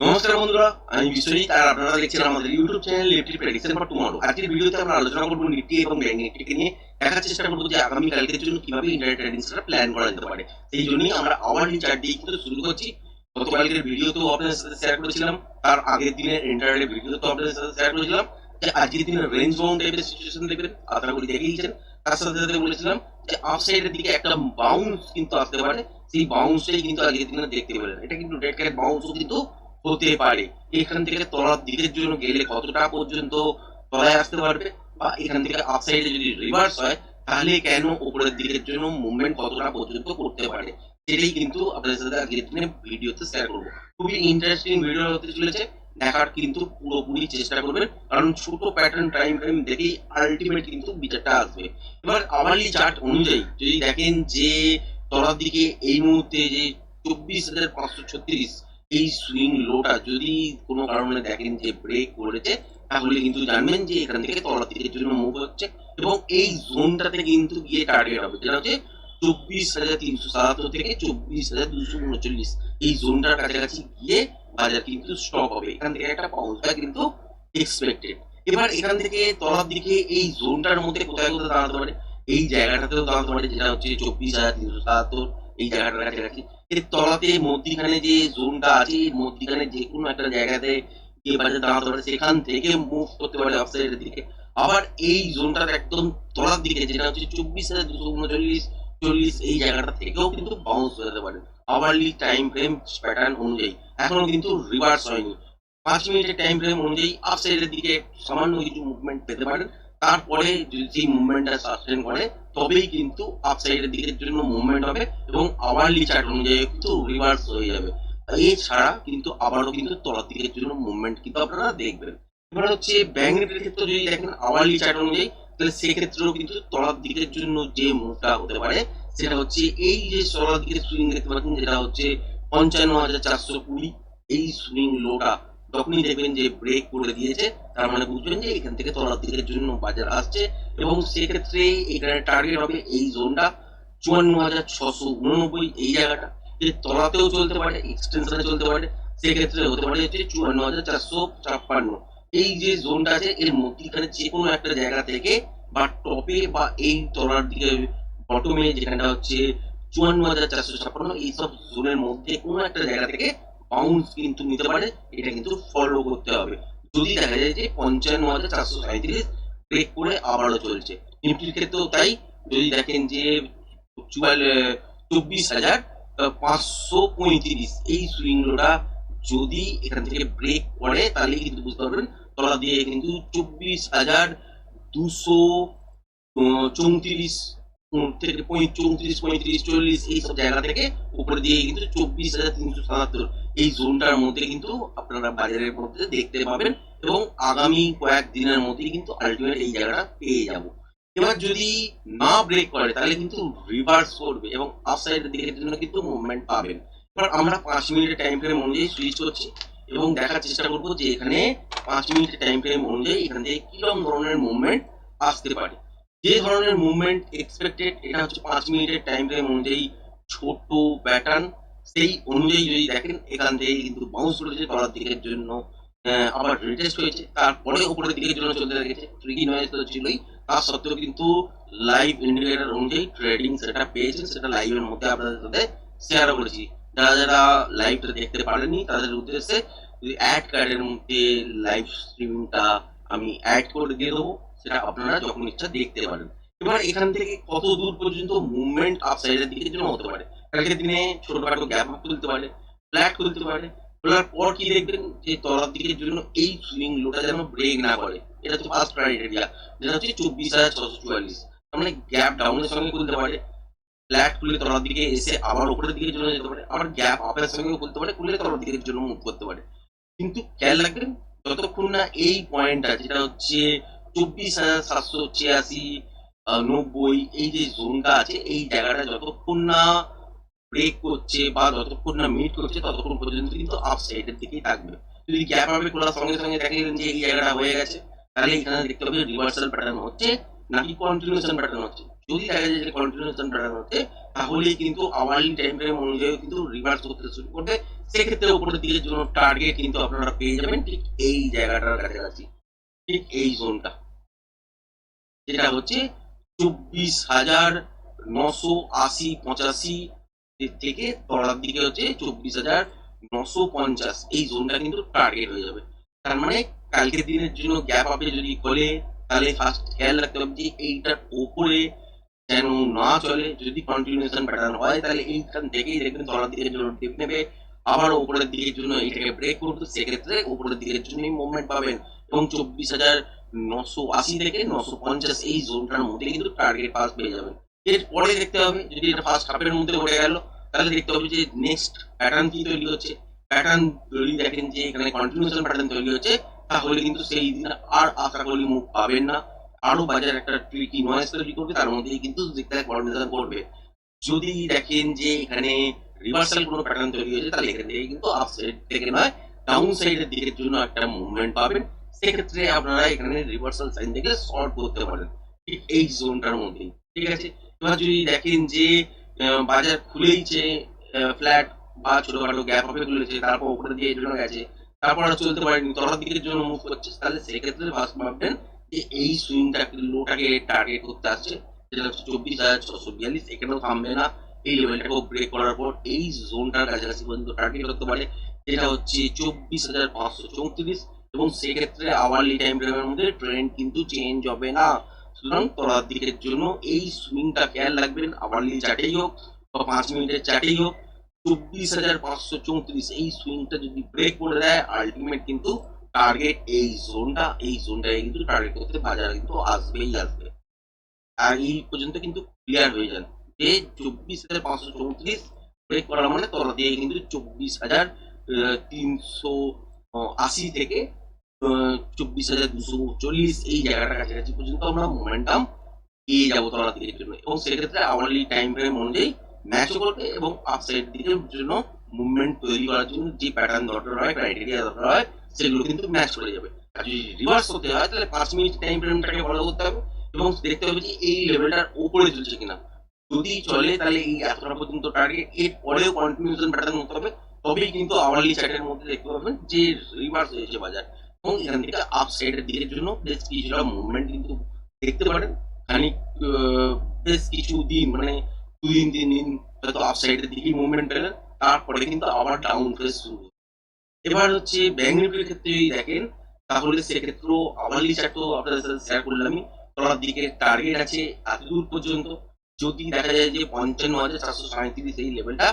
নমস্কার বন্ধুরা, আমি বিশ্বজিৎ, আর আপনারা দেখছেন আমাদের YouTube channel Nifty prediction for tomorrow আজকের ভিডিওতে আমরা আলোচনা করব নিফটি এবং ব্যাংক নিফটিকে নিয়ে। দেখার চেষ্টা করব যে আগামী কালকের জন্য কীভাবে ইন্টারনেট ট্রেডিং সেটা প্ল্যান করা যেতে পারে। সেই জন্যই আমরা আওয়ারলি চার্ট দিয়ে কিন্তু শুরু করছি। গতকালকের ভিডিওতেও আপনাদের সাথে শেয়ার করেছিলাম। তার আগের দিনের ইন্টারনেট ভিডিওতেও আপনাদের সাথে শেয়ার করেছিলাম। যে আজকের দিনের রেঞ্জ বাউন্ড টাইপের সিচুয়েশন দেখবেন আপনারা করে দেখেইছেন তার সাথে সাথে বলেছিলাম যে আপ আপসাইডের দিকে একটা বাউন্স কিন্তু আসতে পারে। সেই বাউন্সটাই কিন্তু আজকের দিনে দেখতে পেলেন। এটা কিন্তু রেড ক্যারেট বাউন্সও কিন্তু হতে পারে। এখান থেকে তলার দিকের জন্য গেলে কতটা পর্যন্ত তলায় আসতে পারবে? বা এখান থেকে আপসাইডে যদি রিভার্স হয়, তাহলে কেন উপরের দিকের জন্য মুভমেন্ট কতটা পর্যন্ত করতে পারে? সেটাই কিন্তু আপনাদের সাথে আজকের দিনে ভিডিওতে শেয়ার করব। খুবই ইন্টারেস্টিং ভিডিও হতে চলেছে। দেখার কিন্তু পুরোপুরি চেষ্টা করবেন। কারণ ছোট প্যাটার্ন টাইম ফ্রেম দেখেই আলটিমেট কিন্তু বিচারটা আসবে। এবার আওয়ারলি চার্ট অনুযায়ী যদি দেখেন যে তলার দিকে এই মুহূর্তে যে চব্বিশ হাজার পাঁচশো ছত্রিশ এই সুইং লোটা যদি কোনো কারণে দেখেন যে ব্রেক করেছে, তাহলে কিন্তু জানবেন যে এখান থেকে তলার দিকের জন্য মুভ হচ্ছে এবং এই জোনটাতে কিন্তু গিয়ে টার্গেট হবে। যেটা হচ্ছে চব্বিশ হাজার তিনশো সাতাত্তর থেকে চব্বিশ হাজার দুশো উনচল্লিশ। এই জোনটার কাছাকাছি গিয়ে বাজার কিন্তু স্টপ হবে। এখান থেকে একটা পাউন্স কিন্তু এক্সপেক্টেড এবার এখান থেকে তলার দিকে এই জোনটার মধ্যে কোথায় কোথায় দাঁড়াতে পারে? এই জায়গাটাতেও দাঁড়াতে পারে, যেটা হচ্ছে চব্বিশ হাজার তিনশো সাতাত্তর এই জায়গাটার কাছাকাছি এর তলাতে মধ্যিখানে যে জোনটা আছে মধ্যিখানে যে কোনো একটা জায়গাতে গিয়ে বাজার দাঁড়াতে পারে, সেখান থেকে মুভ করতে পারে অফসাইডের দিকে। আবার এই জোনটার একদম তলার দিকে, যেটা হচ্ছে চব্বিশ হাজার দুশো উনচল্লিশ, চল্লিশ, এই জায়গাটা থেকেও কিন্তু বাউন্স হয়ে যেতে পারে। আওয়ারলি টাইম ফ্রেম প্যাটার্ন অনুযায়ী। এখনও কিন্তু রিভার্স হয়নি। পাঁচ মিনিটের টাইম ফ্রেম অনুযায়ী আপসাইডের দিকে সামান্য কিছু মুভমেন্ট পেতে পারেন। তারপরে যদি সেই মুভমেন্টটা সাস্টেন করে, তবেই কিন্তু আপসাইডের দিকের জন্য মুভমেন্ট হবে এবং আওয়ারলি চার্ট অনুযায়ী কিন্তু রিভার্স হয়ে যাবে। এছাড়া কিন্তু আবারও কিন্তু তলার দিকের জন্য মুভমেন্ট কিন্তু আপনারা দেখবেন। এবার হচ্ছে ব্যাংক নিফটির ক্ষেত্রে যদি দেখেন আওয়ারলি চার্ট অনুযায়ী, তাহলে সেক্ষেত্রেও কিন্তু তলার দিকের জন্য যে মুভটা হতে পারে, সেটা হচ্ছে এই যে তলার দিকের সুইং দেখতে পাচ্ছেন, যেটা হচ্ছে পঞ্চান্ন হাজার চারশো কুড়ি, এই সুইং লোটা যখনই দেখবেন যে ব্রেক করে দিয়েছে। তার মানে বুঝবেন যে এখান থেকে তলার দিকের জন্য বাজার আসছে এবং সেক্ষেত্রে এখানে টার্গেট হবে এই জোনটা চুয়ান্ন হাজার ছশো উননব্বই এই জায়গাটা। এর তলাতেও চলতে পারে এক্সটেনশনে চলতে পারে, সেক্ষেত্রে হতে পারে হচ্ছে চুয়ান্ন হাজার চারশো ছাপ্পান্ন। এই যে জোনটা আছে, এর মধ্যিখানে যে কোনো একটা জায়গা থেকে বা টপে বা এই তলার দিকে বটমে যেখানটা হচ্ছে চুয়ান্ন হাজার চারশো ছাপ্পান্ন, এইসব জোনের মধ্যে কোনো একটা জায়গা থেকে বাউন্স কিন্তু নিতে পারে, এটা কিন্তু ফলো করতে হবে। যদি দেখা যায় যে পঞ্চান্ন হাজার চারশো সাঁত্রিশ ব্রেক করে আবারও চলছে। নিফটির ক্ষেত্রেও তাই, যদি দেখেন যে চুয়াল- চব্বিশ হাজার পাঁচশো পঁয়ত্রিশ, এই সুইংগুলোটা যদি এখান থেকে ব্রেক করে তাহলে কিন্তু বুঝতে পারবেন, তলা দিয়ে কিন্তু চব্বিশ হাজার দুশো চৌত্রিশ থেকে চৌত্রিশ, পঁয়ত্রিশ, চল্লিশ এই সব জায়গা থেকে উপরে দিয়ে কিন্তু চব্বিশ হাজার তিনশো সাতাত্তর। এই জোনটার মধ্যে কিন্তু আপনারা বাজারের মধ্যে দেখতে পাবেন এবং আগামী কয়েক দিনের মধ্যেই কিন্তু আলটিমেট এই জায়গাটা পেয়ে যাব। এবার যদি না ব্রেক করে, তাহলে কিন্তু রিভার্স করবে এবং আপসাইডের দিকের জন্য কিন্তু মুভমেন্ট পাবেন। এবার আমরা পাঁচ মিনিটের টাইম ফ্রেম অনুযায়ী সুইচ করছি এবং দেখার চেষ্টা করব যে এখানে পাঁচ মিনিটের টাইম ফ্রেম অনুযায়ী এখান থেকে কীরকম ধরনের মুভমেন্ট আসতে পারে। যে ধরনের মুভমেন্ট এক্সপেক্টেড এটা হচ্ছে পাঁচ মিনিটের টাইম ফ্রেম অনুযায়ী ছোট প্যাটার্ন সেই অনুযায়ী যদি দেখেন, এখান থেকে কিন্তু বাউন্স করেছে তলার দিকের জন্য আবার রিটেস্ট হয়েছে তারপরে উপরের দিকের জন্য চলতে দেখেছে ট্রিকি নয়েজ তো ছিলই তার সত্ত্বেও কিন্তু লাইভ ইন্ডিকেটর অনুযায়ী ট্রেডিং সেটা পেয়েছেন, সেটা লাইভের মধ্যে আপনাদের সাথে শেয়ার করেছি। যারা যারা লাইভটা দেখতে পারেনি তাদের উদ্দেশ্যে অ্যাড কার্ডের মধ্যে লাইভ স্ট্রিমটা আমি অ্যাড করে দিয়ে দেবো। সেটা আপনারা যখন ইচ্ছা দেখতে পারেন। এবার এখান থেকে কত দূর পর্যন্ত মুভমেন্ট আপসাইডের দিকের জন্য হতে পারে। কালকের দিনে ছোটখাটো গ্যাপ আপ তুলতে পারে ফ্ল্যাট তুলতে পারে, তোলার পর কি দেখবেন যে তলার দিকের জন্য এই সুইং লোটা যেন ব্রেক না করে। এটা হচ্ছে ফার্স্ট ক্রাইটেরিয়া যেটা হচ্ছে চব্বিশ হাজার ছশো চুয়াল্লিশ। তার মানে গ্যাপ ডাউনের সঙ্গে খুলতে পারে। ফ্ল্যাট খুলে তলার দিকে এসে আবার উপরের দিকের জন্য যেতে পারে। আবার গ্যাপ আপের সঙ্গে খুলতে পারে, খুলে তলার দিকের জন্য মুভ করতে পারে। কিন্তু খেয়াল রাখবেন, যতক্ষণ না এই পয়েন্টটা যেটা হচ্ছে চব্বিশ হাজার সাতশো ছিয়াশি নব্বই, এই যে জোনটা আছে, এই জায়গাটা যতক্ষণ না ব্রেক করছে বা যতক্ষণ না মিট করছে, ততক্ষণ পর্যন্ত কিন্তু আপ সাইডের দিকেই থাকবে। যদি গ্যাপ আপে খোলার সঙ্গে সঙ্গে দেখেন যে এই জায়গাটা হয়ে গেছে, তাহলে এখানে দেখতে হবে রিভার্সাল প্যাটার্ন হচ্ছে নাকি কন্টিনিউশন প্যাটার্ন হচ্ছে। যদি দেখা যায় যে কন্টিনিউশন প্যাটার্ন হচ্ছে তাহলে কিন্তু আওয়ারলি টাইম ফ্রেম অনুযায়ী কিন্তু রিভার্স করতে শুরু করবে। সেক্ষেত্রে উপরের দিকের জন্য টার্গেট কিন্তু আপনারা পেয়ে যাবেন, ঠিক এই জায়গাটার কাছাকাছি। ঠিক এই জোনটা। যেটা হচ্ছে চব্বিশ হাজার নশো আশি পঁচাশি থেকে তলার দিকে হচ্ছে চব্বিশ হাজার নশো পঞ্চাশ। এই জোনটা কিন্তু টার্গেট হয়ে যাবে। তার মানে কালকের দিনের জন্য গ্যাপ আপে যদি খোলে, তাহলে ফার্স্ট খেয়াল রাখতে হবে যে এইটার ওপরে যেন না চলে। যদি কন্টিনিউশন প্যাটার্ন হয়, তাহলে এইখান থেকেই দেখবেন তলার দিকের জন্য টিপ নেবে। আবার উপরের দিকের জন্য এইটাকে ব্রেক করবে সেক্ষেত্রে উপরের দিকের জন্যই মুভমেন্ট পাবেন। এবং চব্বিশ হাজার নশো আশি থেকে নশো পঞ্চাশ এই জোনটার মধ্যে কিন্তু টার্গেট পাস পেয়ে যাবেন। এরপরে দেখতে হবে, যদি এটা ফার্স্ট হাফের মধ্যে উঠে গেল, তাহলে দেখতে হবে যে নেক্সট প্যাটার্ন কি তৈরি হচ্ছে। প্যাটার্ন যদি দেখেন যে এখানে কন্টিনিউশন প্যাটার্ন তৈরি হচ্ছে, তাহলে কিন্তু সেই দিন আর আশা করি মুখ পাবেন না। আরও বাজার একটা ট্রিকি নয়েজ তৈরি করবে, তার মধ্যেই কিন্তু জিগজ্যাগ কন্টিনিউশন করবে। যদি দেখেন যে এখানে রিভার্সাল কোনো প্যাটার্ন তৈরি হয়েছে, তাহলে এখান থেকে কিন্তু আপ সাইড থেকে নয় ডাউন সাইডের দিকের জন্য একটা মুভমেন্ট পাবেন। সেক্ষেত্রে আপনারা এখানে রিভার্সাল সাইন থেকে শর্ট করতে পারেন। ঠিক এই জোনটার মধ্যে ঠিক আছে? এবার যদি দেখেন যে বাজার খুলেইছে ফ্ল্যাট বা ছোটখাটো গ্যাপ আপে খুলেছে তারপর উপরে দিয়ে জন্য গেছে, তারপর আর চলতে পারেনি, তলার দিকের জন্য মুভ করছে, তাহলে সেক্ষেত্রে ফার্স্ট ভাববেন যে এই সুইংটা লোটাকে টার্গেট করতে আসছে। যেটা হচ্ছে চব্বিশ হাজার ছশো বিয়াল্লিশ, এখানেও থামবে না। এই লেভেলটাকেও ব্রেক করার পর এই জোনটার কাছাকাছি পর্যন্ত টার্গেট করতে পারে। যেটা হচ্ছে চব্বিশ হাজার পাঁচশো চৌত্রিশ এবং সেক্ষেত্রে আওয়ারলি টাইম ফ্রেমের মধ্যে ট্রেন্ড কিন্তু চেঞ্জ হবে না। সুতরাং তলার দিকের জন্য এই সুইংটা খেয়াল রাখবেন, আওয়ারলি চার্টেই হোক বা পাঁচ মিনিটের চার্টেই হোক, চব্বিশ হাজার পাঁচশো চৌত্রিশ এই সুইংটা যদি ব্রেক করে দেয় আলটিমেট কিন্তু টার্গেট এই জোনটা এই জোনটাকে কিন্তু টার্গেট করতে বাজার কিন্তু আসবেই আসবে। আর এই পর্যন্ত কিন্তু ক্লিয়ার হয়ে যান যে চব্বিশ হাজার পাঁচশো চৌত্রিশ ব্রেক করা মানে তলা দিয়ে কিন্তু চব্বিশ হাজার তিনশো আশি থেকে চব্বিশ হাজার দুশো চল্লিশ এই জায়গাটার কাছাকাছি পর্যন্ত আমরা মোমেন্টাম পেয়ে যাব তলা দিকের জন্য। এবং সেক্ষেত্রে আওয়ারলি টাইম ফ্রেম অনুযায়ী ম্যাচও করবে এবং আপসাইড দিকের জন্য মুভমেন্ট তৈরি করার জন্য যে প্যাটার্ন দরকার হয় ক্রাইটেরিয়া দরকার হয়, সেগুলো কিন্তু ম্যাচ করে যাবে। আর যদি রিভার্স হতে হয়, তাহলে পাঁচ মিনিট টাইম ফ্রেমটাকে ফলো করতে হবে এবং দেখতে হবে যে এই লেভেলটার উপরে চলছে কিনা। যদি চলে, তাহলে এই এতটা পর্যন্ত টার্গেট এর পরেও কন্টিনিউশন প্যাটার্ন হতে হবে। তবেই কিন্তু আওয়ারলি চার্টের মধ্যে দেখতে পাবেন যে রিভার্স হয়েছে বাজার। এবং এখান থেকে আপ সাইডের দিকের জন্য বেশ কিছুটা মুভমেন্ট কিন্তু দেখতে পারেন। খানিক বেশ কিছু দিন মানে দুদিন তিন দিন হয়তো আপ সাইডের দিকেই মুভমেন্ট পেলেন। তারপরে কিন্তু আবার ডাউন ফেস শুরু এবার হচ্ছে ব্যাংক নিফটির ক্ষেত্রে যদি দেখেন, তাহলে সেক্ষেত্রেও আওয়ারলি চার্টও আপনাদের সাথে শেয়ার করলামই তলার দিকে টার্গেট আছে এত দূর পর্যন্ত। যদি দেখা যায় যে পঞ্চান্ন হাজার চারশো সাঁত্রিশ এই লেভেলটা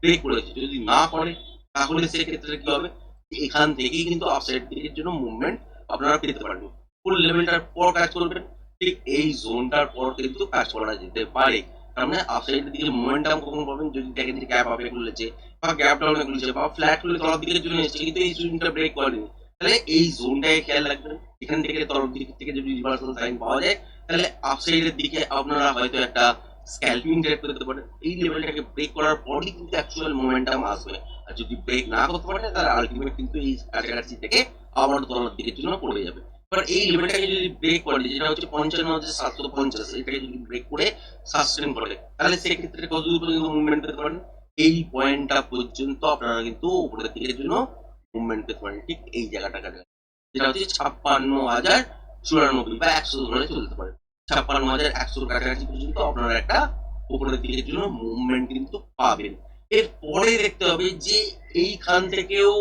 ব্রেক করেছে, যদি না করে, তাহলে সেক্ষেত্রে কি হবে? এখান থেকেই কিন্তু আপসাইড দিকের জন্য মুভমেন্ট আপনারা পেতে পারবেন। ফুল লেভেলটার পর কাজ করবেন, ঠিক এই জোনটার পর কিন্তু কাজ করা যেতে পারে। তার মানে আপসাইডের দিকে মোমেন্টাম কখন পাবেন, যদি দেখেন যে গ্যাপ আপে খুলেছে বা গ্যাপ ডাউনে খুলেছে বা ফ্ল্যাট খুলে তলার দিকের জন্য এসেছে, কিন্তু এই জোনটা ব্রেক করেনি, তাহলে এই জোনটাকে খেয়াল রাখবেন। এখান থেকে তলার দিক থেকে যদি রিভার্সাল সাইন পাওয়া যায়, তাহলে আপসাইডের দিকে আপনারা হয়তো একটা স্ক্যালপিং ট্রেড করতে পারেন এই লেভেলটাকে ব্রেক করার পরই কিন্তু অ্যাকচুয়াল মোমেন্টাম আসবে। আর যদি ব্রেক না করতে পারে, তাহলে আলটিমেট কিন্তু এই কাছাকাছি থেকে আবার তলার দিকের জন্য পড়ে যাবে। এবার এই লেভেলটাকে যদি ব্রেক করে যেটা হচ্ছে পঞ্চান্ন হাজার সাতশো পঞ্চাশ, এটাকে যদি ব্রেক করে সাস্টেন করে তাহলে সেক্ষেত্রে কত দূর পর্যন্ত মুভমেন্ট পেতে পারেন? এই পয়েন্টটা পর্যন্ত আপনারা কিন্তু উপরের দিকের জন্য মুভমেন্ট পেতে পারেন। ঠিক এই জায়গাটা যেটা হচ্ছে ছাপ্পান্ন হাজার চুরানব্বই বা একশো ধরে চলতে পারে। ছাপ্পান্ন হাজার একশোর কাছাকাছি পর্যন্ত আপনারা একটা উপরের দিকের জন্য মুভমেন্ট কিন্তু পাবেন। এরপরে দেখতে হবে যে এইখান থেকেও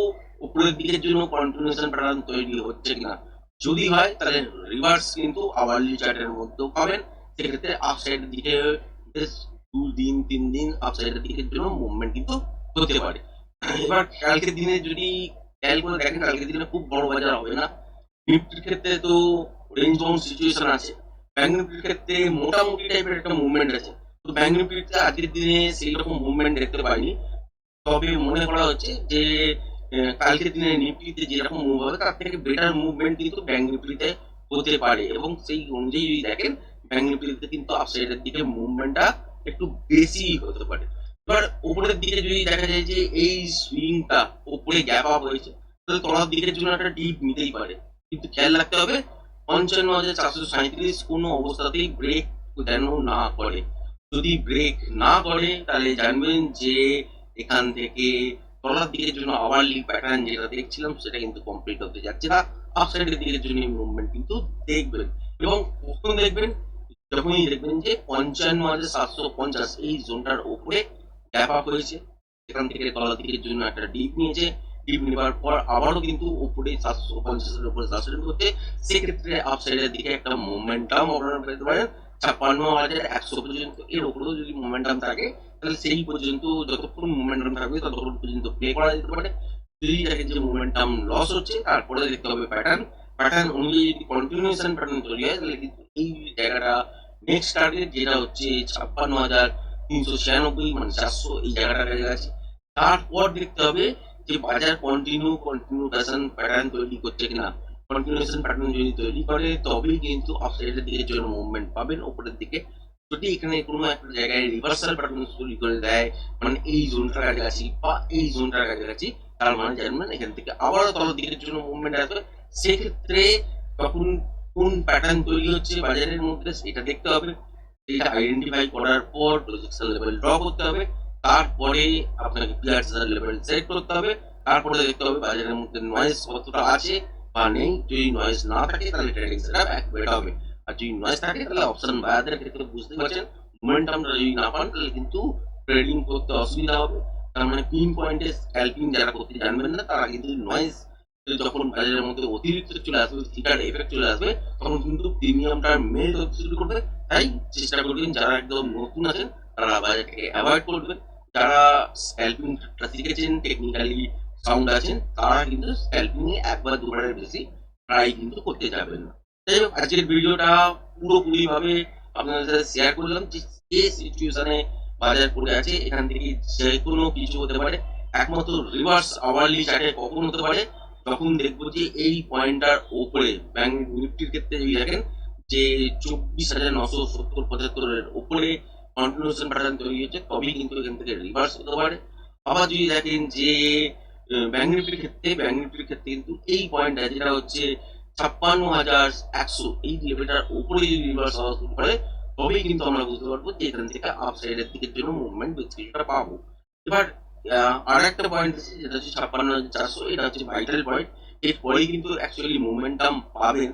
উপরের দিকের জন্য কন্টিনিউশন প্যাটার্ন তৈরি হচ্ছে কিনা। যদি হয়, তাহলে রিভার্স কিন্তু আওয়ারলি চার্টের মধ্যেও পাবেন। সেক্ষেত্রে আপসাইডের দিকে বেশ দু দিন তিন দিন আপসাইডের দিকের জন্য মুভমেন্ট কিন্তু হতে পারে। এবার কালকের দিনে যদি খেয়াল করে দেখেন, কালকের দিনে খুব বড় বাজার হবে না। নিফটির ক্ষেত্রে তো রেঞ্জ বাউন্ড সিচুয়েশন আছে। ব্যাংক নিফটির ক্ষেত্রে মোটামুটি টাইপের একটা মুভমেন্ট আছে তো ব্যাংক নিফটিতে আজকের দিনে সেই রকম মুভমেন্ট দেখতে পাইনি তবে মনে করা হচ্ছে যে কালকের দিনে নিফটিতে যেরকম মুভ হবে তার থেকে বেটার মুভমেন্ট কিন্তু ব্যাংক নিফটিতে হতে পারে এবং সেই অনুযায়ী যদি দেখেন ব্যাংক নিফটিতে কিন্তু আপসাইডের দিকে মুভমেন্টটা একটু বেশি হতে পারে এবার উপরের দিকে যদি দেখা যায় যে এই সুইংটা উপরে গ্যাপ আপ হয়েছে তাহলে তলার দিকের জন্য একটা ডিপ নিতেই পারে কিন্তু খেয়াল রাখতে হবে পঞ্চান্ন হাজার চারশো সাঁত্রিশ কোনো অবস্থাতেই ব্রেক যেন না করে যদি ব্রেক না করে তাহলে জানবেন যে এখান থেকে তলার দিকের জন্য আওয়ারলি প্যাটার্ন যেটা দেখছিলাম, সেটা কিন্তু কমপ্লিট হতে যাচ্ছে না। আপসাইডের দিকের জন্য মুভমেন্ট কিন্তু দেখবেন। এবং কখন দেখবেন? যখনই দেখবেন যে পঞ্চান্ন হাজার সাতশো পঞ্চাশ এই জোনটার উপরে গ্যাপ আপ হয়েছে। এখান থেকে তলার দিকের জন্য একটা ডিপ নিয়েছে। ডিপ নেবার পর আবারও কিন্তু উপরে সাতশো পঞ্চাশের উপরে সাসপেন্ড করছে সেক্ষেত্রে আপসাইডের দিকে একটা মোমেন্টাম আপনারা পেতে পারেন। ছাপ্পান্ন হাজার একশো পর্যন্ত এর উপরেও যদি মোমেন্টাম থাকে, তাহলে সেই পর্যন্ত যতক্ষণ মোমেন্টাম থাকবে ততক্ষণ পর্যন্ত প্লে করা যেতে পারে। যদি দেখেন যে মোমেন্টাম লস হচ্ছে, তারপরে দেখতে হবে প্যাটার্ন প্যাটার্ন অনুযায়ী যদি কন্টিনিউশন প্যাটার্ন তৈরি হয়, তাহলে কিন্তু এই জায়গাটা নেক্সট টার্গেট যেটা হচ্ছে ছাপ্পান্ন হাজার তিনশো ছিয়ানব্বই মানে চারশো এই জায়গাটা কাছে তারপর দেখতে হবে যে বাজার কন্টিনিউ কন্টিনিউ প্যাটার্ন তৈরি করছে কিনা কন্টিনিউশন প্যাটার্ন যদি তৈরি করে, তবেই কিন্তু আপসাইডের দিকে জন্য মুভমেন্ট পাবেন উপরের দিকে। যদি এখানে কোনো একটা জায়গায় রিভার্সাল প্যাটার্ন তৈরি করে দেয় মানে এই জোনটার কাছাকাছি বা এই জোনটার কাছাকাছি, তার মানে জানবেন এখান থেকে আবারও তলার দিকের জন্য মুভমেন্ট আসবে। সেক্ষেত্রে তখন কোন প্যাটার্ন তৈরি হচ্ছে বাজারের মধ্যে, সেটা দেখতে হবে। এটা আইডেন্টিফাই করার পর প্রজেকশন লেভেল ড্র করতে হবে। তারপরে আপনাকে পিয়ার্সার লেভেল সেট করতে হবে। তারপরে দেখতে হবে বাজারের মধ্যে নয়েজ কতটা আছে বা নেই। যদি নয়েজ না থাকে, তাহলে ট্রেডিং সেটআপ হবে। আর যদি নয়েজ থাকে, তাহলে অপশন বায়ারদের ক্ষেত্রে বুঝতে পারছেন মোমেন্টামটা যদি না পান, তাহলে কিন্তু ট্রেডিং করতে অসুবিধা হবে। তার মানে পিন পয়েন্টে স্ক্যাল্পিং যারা করতে জানবেন না, তারা কিন্তু নয়েজ যখন বাজারের মধ্যে অতিরিক্ত চলে আসবে থিটার এফেক্ট চলে আসবে, তখন কিন্তু প্রিমিয়ামটা মেল্ট হতে শুরু করবে। তাই চেষ্টা করবেন, যারা একদম নতুন আছেন, তারা বাজারটাকে অ্যাভয়েড করবেন। যারা স্ক্যাল্পিং শিখেছেন টেকনিক্যালি সাউন্ড আছেন তারা কিন্তু স্ক্যাল্পিং এ একবার দুবারের বেশি ট্রাই কিন্তু করতে যাবেন। না যাই হোক, আজকের ভিডিওটা পুরোপুরি ভাবে আপনাদের সাথে শেয়ার করলাম যে যে সিচুয়েশনে বাজার পড়ে আছে, এখান থেকে যে কোনো কিছু হতে পারে। একমাত্র রিভার্স আওয়ারলি চার্টে কখন হতে পারে তখন দেখব যে এই পয়েন্টটার ওপরে ব্যাংক নিফটির ক্ষেত্রে যদি দেখেন যে চব্বিশ হাজার নশো সত্তর পঁচাত্তরের ওপরে কন্টিনিউশন প্যাটার্ন তৈরি হচ্ছে তবেই কিন্তু এখান থেকে রিভার্স হতে পারে। আবার যদি দেখেন যে নিফটির ক্ষেত্রে নিফটির ক্ষেত্রে কিন্তু এই পয়েন্টটা যেটা হচ্ছে ছাপ্পান্ন হাজার একশো। এই লেভেলটার উপরে যদি রিভার্স হওয়া শুরু করে, তবেই কিন্তু আমরা বুঝতে পারব যে এখান থেকে আপসাইডের দিকের জন্য মুভমেন্ট বেশ কিছুটা পাবো। এবার আর একটা পয়েন্ট আছে, যেটা হচ্ছে ছাপ্পান্ন হাজার চারশো, এটা হচ্ছে ভাইটাল পয়েন্ট এরপরেই কিন্তু অ্যাকচুয়ালি মুভমেন্টাম পাবেন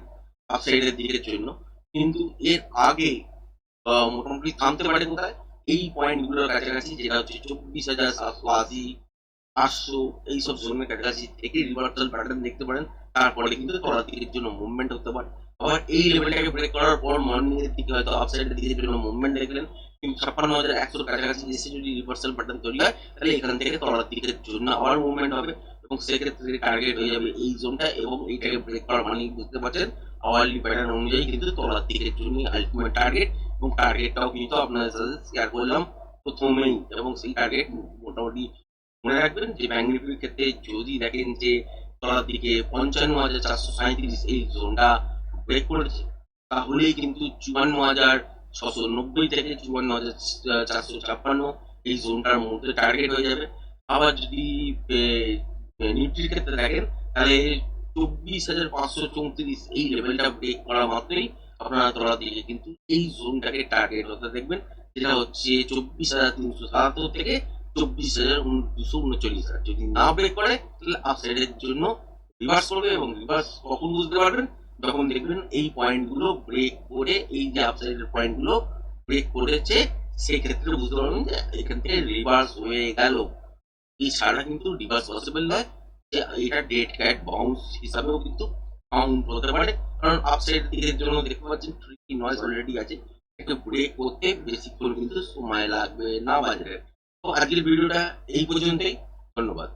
আপসাইডের দিকের জন্য। কিন্তু এর আগে মোটামুটি থামতে পারে কোথায়? এই পয়েন্টগুলোর কাছাকাছি, যেটা হচ্ছে চব্বিশ হাজার সাতশো আশি, আটশো, এইসব জোনের কাছাকাছি থেকে রিভার্সাল প্যাটার্ন দেখতে পারেন। তারপরে কিন্তু তলার দিকের জন্য মুভমেন্ট হতে পারে। আবার এই লেভেলটাকে ব্রেক করার পর মর্নিং এর দিকে হয়তো আপসাইডের দিকের জন্য মুভমেন্ট দেখলেন। কিন্তু ছাপ্পান্ন হাজার একশোর কাছাকাছি এসে যদি রিভার্সাল প্যাটার্ন তৈরি হয়, তাহলে এখান থেকে তলার দিকের জন্য আবার মুভমেন্ট হবে। এবং সেক্ষেত্রে টার্গেট হয়ে যাবে এই জোনটা এবং এইটাকে ব্রেক করার মানে বুঝতে পারছেন? আওয়ারলি প্যাটার্ন অনুযায়ী কিন্তু তলার দিকের জন্য আলটিমেট টার্গেট এবং টার্গেটটাও কিন্তু আপনাদের সাথে শেয়ার করলাম প্রথমেই এবং সেই টার্গেট মোটামুটি মনে রাখবেন যে ব্যাংক নিফটির ক্ষেত্রে যদি দেখেন যে তলার দিকে পঞ্চান্ন হাজার চারশো সাঁত্রিশ এই জোনটা ব্রেক করেছে তাহলেই কিন্তু চুয়ান্ন হাজার ছশো নব্বই থেকে চুয়ান্ন হাজার চারশো ছাপ্পান্ন এই জোনটার মধ্যে টার্গেট হয়ে যাবে আবার যদি নিফটির ক্ষেত্রে দেখেন তাহলে চব্বিশ হাজার পাঁচশো চৌত্রিশ এই লেভেলটা ব্রেক করা মাত্রই আপনারা তলার দিকে কিন্তু এই জোনটাকে টার্গেট হতে দেখবেন যেটা হচ্ছে চব্বিশ হাজার তিনশো সাতাত্তর থেকে চব্বিশ হাজার দুশো উনচল্লিশ হাজার। যদি না ব্রেক করে, তাহলে আপসাইডের জন্য রিভার্স করবে এবং রিভার্স কখন বুঝতে পারবেন? যখন দেখবেন এই পয়েন্টগুলো ব্রেক করে, এই যে আপসাইডের পয়েন্টগুলো ব্রেক করেছে সেই ক্ষেত্রে বুঝতে পারবেন যে এখান থেকে রিভার্স হয়ে গেল। এই ছাড়া কিন্তু রিভার্স পসিবল নয়। যে এটা ডেট ক্যাট বাউন্স হিসাবেও কিন্তু কাউন্ট হতে পারে। কারণ আপসাইড দিকের জন্য দেখতে পাচ্ছেন ট্রিকি নয়েজ অলরেডি আছে। একটু ব্রেক করতে বেশিক্ষণ কিন্তু সময় লাগবে, না বাজারে তো আজকের ভিডিওটা এই পর্যন্তই। ধন্যবাদ।